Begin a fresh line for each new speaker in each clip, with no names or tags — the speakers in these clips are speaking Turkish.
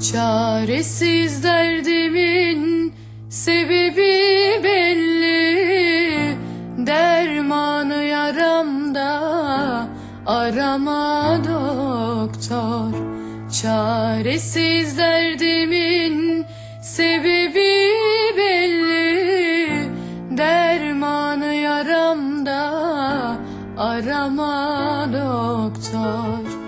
Çaresiz derdimin sebebi belli. Dermanı yaramda arama doktor. Çaresiz derdimin sebebi belli. Dermanı yaramda arama doktor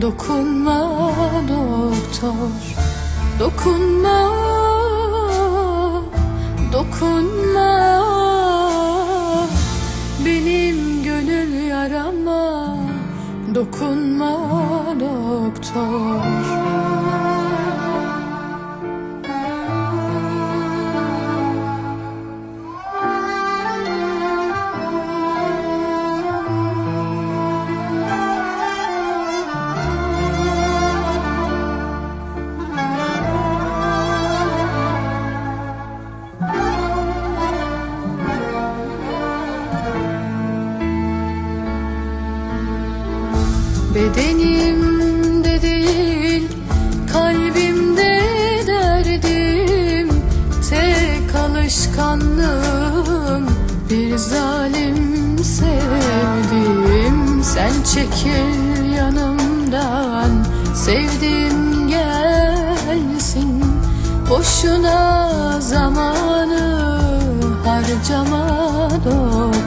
Dokunma doktor Dokunma, dokunma. Benim gönül yarama Dokunma doktor Bedenimde değil kalbimde derdim. Tek alışkanlığım bir zalim sevdim Sen çekil yanımdan sevdim gelsin. Boşuna zamanı harcama doktor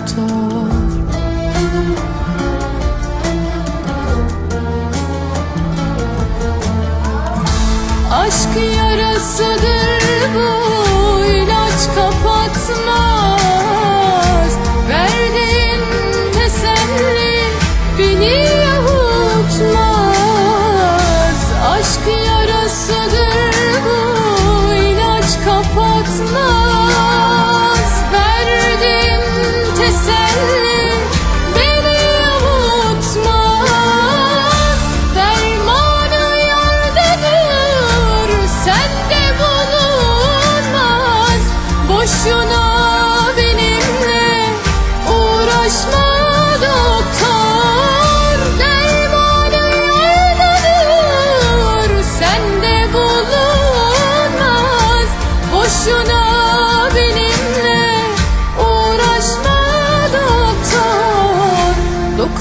yarasıdır bu ilaç kapatmaz. Verdiğin teselli beni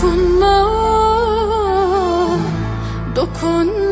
Dokunma, dokunma